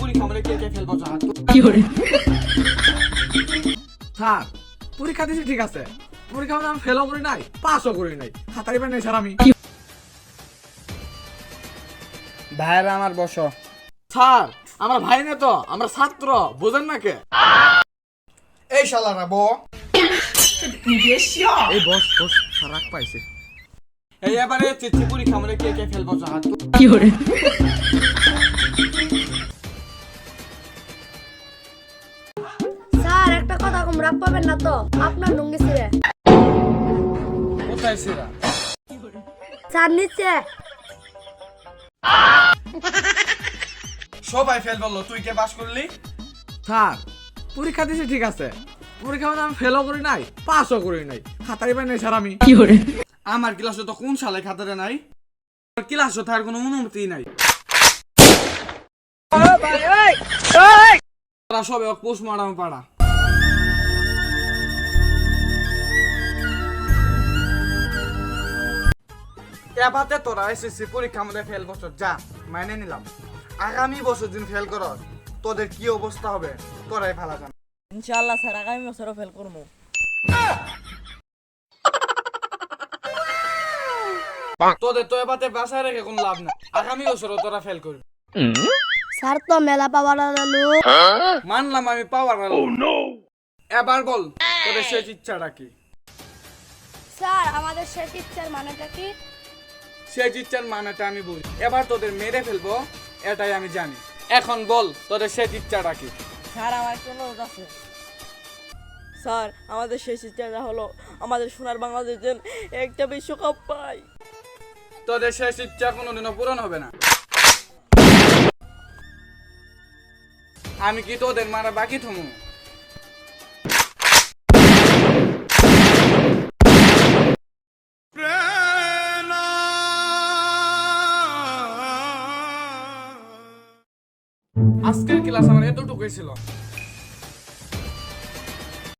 পরীক্ষা কে কে দিয়েছি ঠিক আছে। পরীক্ষা আমি ফেলও করি নাই পাসও করি নাই। খাতারি পাই নাই স্যার আমি। ভাইরা আমার বসো। স্যার আমরা ভাই না তো আমরা ছাত্র বোঝেন না কে? এই শালারা বো এই বস বস রাগ পাইছে। এই এবারে চেঁচি পরীক্ষা আমরা কে কে ফেলব হাত স্যার একটা কম রাগ পাবেন না তো? আপনার লুঙ্গি ছিঁড়ে। কোথায় সেরা স্যার নিচে। সবাই ফেল বলল তুই কে পাস করলি? স্যার পরীক্ষা দিয়েছি ঠিক আছে। পরীক্ষা আমি ফেলও করি নাই পাসও করি নাই। খাতারি পাই নাই স্যার আমি। কি করে? আমার ক্লাসে তো কোন সালে খাতারে নাই? ক্লাসে থাকার কোনো অনুমতি নাই। তোরা সবে পোস্ট মারাম পাড়া। এবারে তোরা এসএসসি পরীক্ষা আমাদের ফেল বছর যা মাইনে নিলাম। আগামী বছর দিন ফেল কর তোদের কি অবস্থা হবে? তোরাই ফেলা জান ইনশাআল্লাহ স্যার আগামী বছরও ফেল করব তোদের তো এবারে বাসায় রেখে কোনো লাভ নাই। আগামী বছরও তোরা ফেল করবি। স্যার তো মেলা পাওয়ার লোক মানলাম আমি পাওয়ার আলো। এবার বল তোদের শেষ ইচ্ছাটা কি? স্যার আমাদের শেষ ইচ্ছার মানেটা কি? শেষ ইচ্ছার মানেটা আমি বুঝি। এবার তোদের মেরে ফেলব এটাই আমি জানি। এখন বল তোদের শেষ ইচ্ছাটা কি? স্যার আমার একটা আছে। স্যার আমাদের শেষ ইচ্ছাটা হলো আমাদের সোনার বাংলাদেশ যেন একটা বিশ্বকাপ পাই। তোদের শেষ ইচ্ছা কোনোদিনও পূরণ হবে না। আমি কি তোদের মারা বাকি থমু? আজকের ক্লাস আমার এতটুকুই ছিল।